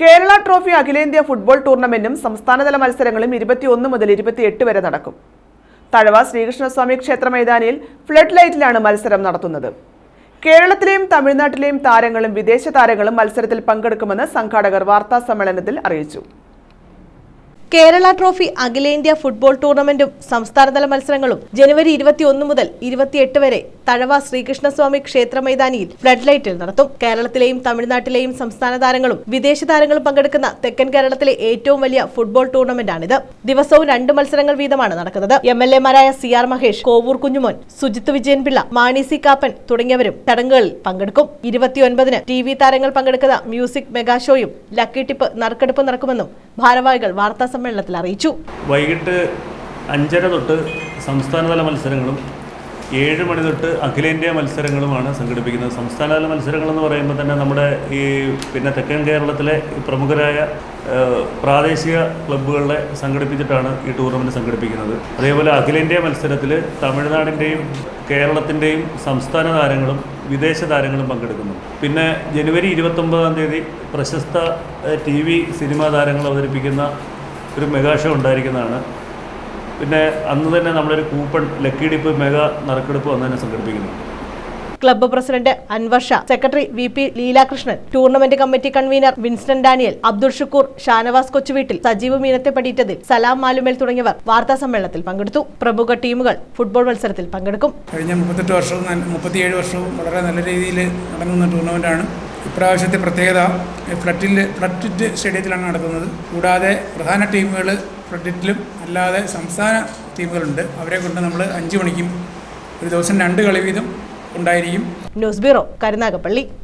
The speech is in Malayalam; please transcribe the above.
കേരള ട്രോഫി അഖിലേന്ത്യാ ഫുട്ബോൾ ടൂർണമെന്റും സംസ്ഥാനതല മത്സരങ്ങളും ഇരുപത്തിയൊന്ന് മുതൽ ഇരുപത്തിയെട്ട് വരെ നടക്കും. തഴവ ശ്രീകൃഷ്ണസ്വാമി ക്ഷേത്ര മൈതാനിയിൽ ഫ്ലഡ് ലൈറ്റിലാണ് മത്സരം നടത്തുന്നത്. കേരളത്തിലെയും തമിഴ്നാട്ടിലെയും താരങ്ങളും വിദേശ താരങ്ങളും മത്സരത്തിൽ പങ്കെടുക്കുമെന്ന് സംഘാടകർ വാർത്താ സമ്മേളനത്തിൽ അറിയിച്ചു. കേരള ട്രോഫി അഖിലേന്ത്യാ ഫുട്ബോൾ ടൂർണമെന്റും സംസ്ഥാനതല മത്സരങ്ങളും ജനുവരി ഇരുപത്തിയൊന്ന് മുതൽ ഇരുപത്തിയെട്ട് വരെ തഴവ ശ്രീകൃഷ്ണസ്വാമി ക്ഷേത്ര മൈതാനിയിൽ ഫ്ലഡ് ലൈറ്റിൽ നടത്തും. കേരളത്തിലെയും തമിഴ്നാട്ടിലെയും സംസ്ഥാന താരങ്ങളും വിദേശ താരങ്ങളും പങ്കെടുക്കുന്ന തെക്കൻ കേരളത്തിലെ ഏറ്റവും വലിയ ഫുട്ബോൾ ടൂർണമെന്റാണിത്. ദിവസവും രണ്ട് മത്സരങ്ങൾ വീതമാണ് നടക്കുന്നത്. M L എമാരായ C R Mahesh Kovoor Kunjumon Sujith Vijayanpillai Mani C Kappan തുടങ്ങിയവരും ചടങ്ങുകളിൽ പങ്കെടുക്കും. ഇരുപത്തിയൊൻപതിന് ടി വി താരങ്ങൾ പങ്കെടുക്കുന്ന മ്യൂസിക് മെഗാഷോയും ലക്കി ടിപ്പ് നറുക്കെടുപ്പ് നടക്കുമെന്നും ഭാരവാഹികൾ വാർത്താ സമ്മേളനത്തിൽ അറിയിച്ചു. വൈകിട്ട് അഞ്ചര തൊട്ട് സംസ്ഥാനതല മത്സരങ്ങളും ഏഴ് മണി തൊട്ട് അഖിലേന്ത്യാ മത്സരങ്ങളുമാണ് സംഘടിപ്പിക്കുന്നത്. സംസ്ഥാനതല മത്സരങ്ങൾ എന്ന് പറയുമ്പോൾ തന്നെ നമ്മുടെ ഈ പിന്നെ തെക്കൻ കേരളത്തിലെ പ്രമുഖരായ പ്രാദേശിക ക്ലബ്ബുകളെ സംഘടിപ്പിച്ചിട്ടാണ് ഈ ടൂർണമെന്റ് സംഘടിപ്പിക്കുന്നത്. അതേപോലെ അഖിലേന്ത്യാ മത്സരത്തിൽ തമിഴ്നാടിന്റെയും കേരളത്തിന്റെയും സംസ്ഥാന താരങ്ങളും വിദേശ താരങ്ങളും പങ്കെടുക്കുന്നു പിന്നെ ജനുവരി ഇരുപത്തൊമ്പതാം തീയതി പ്രശസ്ത ടി വി സിനിമാ താരങ്ങൾ അവതരിപ്പിക്കുന്ന ഒരു മെഗാ ഷോ ഉണ്ടായിരിക്കുന്നതാണ്. പിന്നെ അന്ന് തന്നെ നമ്മളൊരു കൂപ്പൺ ലക്കി ഡിപ്പ് മെഗാ നറുക്കെടുപ്പ് അന്ന് തന്നെ സംഘടിപ്പിക്കുന്നു club president Anwar Shah secretary V P Leelakrishnan tournament committee convener Winston Daniel Abdul Shukkoor Shanavas Kochuveettil Sajeev Meenathe Padiyittathil Salam Malumel തുടങ്ങിയവർ വാർത്താ സമ്മേളനത്തിൽ പങ്കെടുത്തു. പ്രമുഖ ടീമുകൾ ഫുട്ബോൾ മത്സരത്തിൽ പങ്കെടുക്കും. കഴിഞ്ഞ മുപ്പത്തെട്ട് വർഷവും മുപ്പത്തിയേഴ് വർഷവും വളരെ നല്ല രീതിയിൽ നടക്കുന്ന ടൂർണമെന്റാണ് ഇപ്രാവശ്യത്തെ പ്രത്യേകത ഫ്ലറ്റിൽ ഫ്ലറ്റിറ്റ് സ്റ്റേഡിയത്തിലാണ് നടക്കുന്നത്. കൂടാതെ പ്രധാന ടീമുകൾ ഫ്ലറ്റിറ്റിലും അല്ലാതെ സംസ്ഥാന ടീമുകളുണ്ട്. അവരെ കൊണ്ട് നമ്മൾ അഞ്ച് മണിക്കും ഒരു ദിവസം രണ്ട് കളി വീതം ഉണ്ടായിരിക്കും. News bureau Karunagappally.